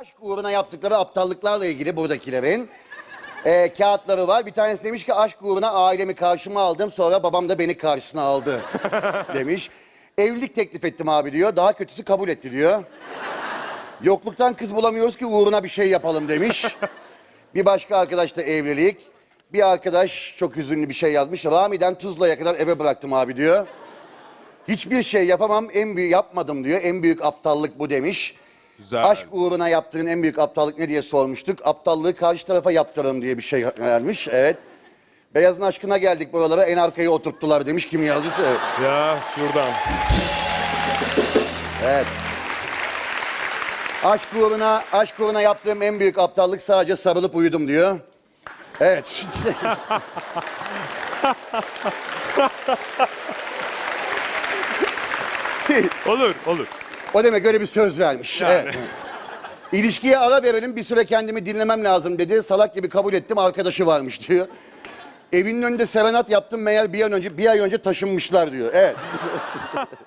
Aşk uğruna yaptıkları aptallıklarla ilgili buradakilerin e, kağıtları var. Bir tanesi demiş ki aşk uğruna ailemi karşıma aldım sonra babam da beni karşısına aldı demiş. Evlilik teklif ettim abi diyor. Daha kötüsü kabul etti diyor. Yokluktan kız bulamıyoruz ki uğruna bir şey yapalım demiş. Bir başka arkadaş da evlilik. Bir arkadaş çok üzünlü bir şey yazmış. Rami'den Tuzla'ya kadar eve bıraktım abi diyor. Hiçbir şey yapamam, en büyük yapmadım diyor. En büyük aptallık bu demiş. Güzel. Aşk uğruna yaptığın en büyük aptallık ne diye sormuştuk. Aptallığı karşı tarafa yaptırırım diye bir şey vermiş. Evet. Beyazın aşkına geldik buralara en arkaya oturttular demiş. Kim yazdıysa evet. Ya şuradan. evet. Aşk uğruna, aşk uğruna yaptığım en büyük aptallık sadece sarılıp uyudum diyor. Evet. Olur, olur. O demek öyle bir söz vermiş. Yani. Evet. İlişkiye ara verelim bir süre kendimi dinlemem lazım dedi. Salak gibi kabul ettim arkadaşı varmış diyor. Evinin önünde serenat yaptım meğer bir an önce bir ay önce taşınmışlar diyor. Evet.